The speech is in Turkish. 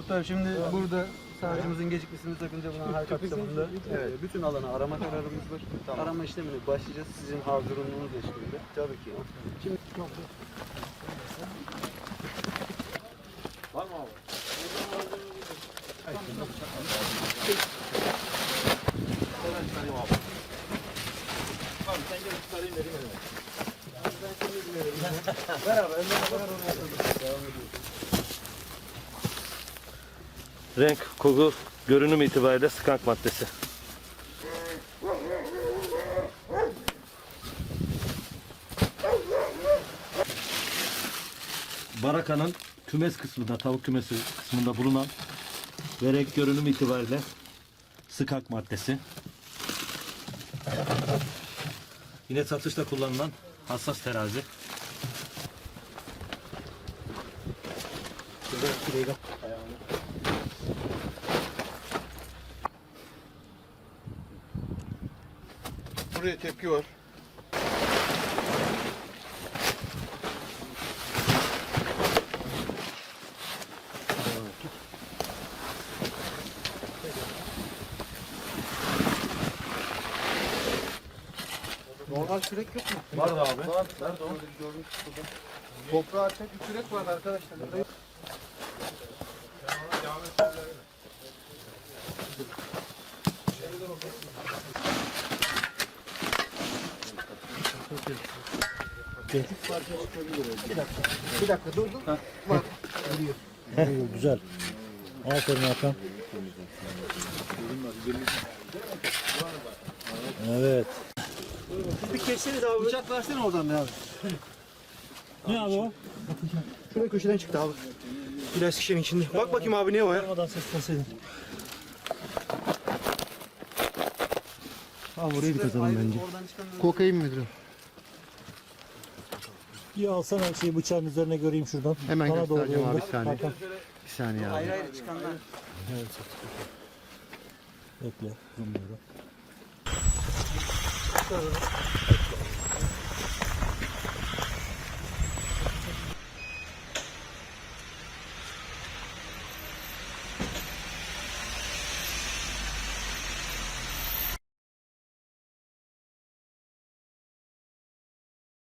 Muhtarım şimdi burada savcımızın gecikmesini sakınca buna hal kapsamında evet, bütün alanı arama kararımız var. Arama işlemine başlayacağız sizin hazırlığınız eşliğinde. Tabii ki. Şimdi Renk, koku, görünüm itibariyle skunk maddesi. Barakanın kümes kısmında, tavuk kümesi kısmında bulunan ve renk görünüm itibariyle skunk maddesi. Yine satışta kullanılan hassas terazi. Buraya tepki var. Normal kürek yok mu? Var abi. Var. Nerede o? Toprağa tek bir kürek var arkadaşlar. Bir dakika dur dur. Bak. Güzel. Aferin Hakan. Evet. bir kesseniz abi. Bıçak versene oradan be abi. Ne abi o? Şurada köşeden çıktı abi. Biraz şişenin içinde. Bak bakayım abi ne o ya? Olmadan seslenseydin. Abi burayı bir kazalım bence. Kokain müdürüm. Bir alsana şey bıçağın üzerine göreyim şuradan. Hemen Bana doğru göstereceğim abi, yolda. bir saniye. Hakan, Bir saniye abi. ayrı ayrı çıkanlar. Bekle. Zoomluyorum.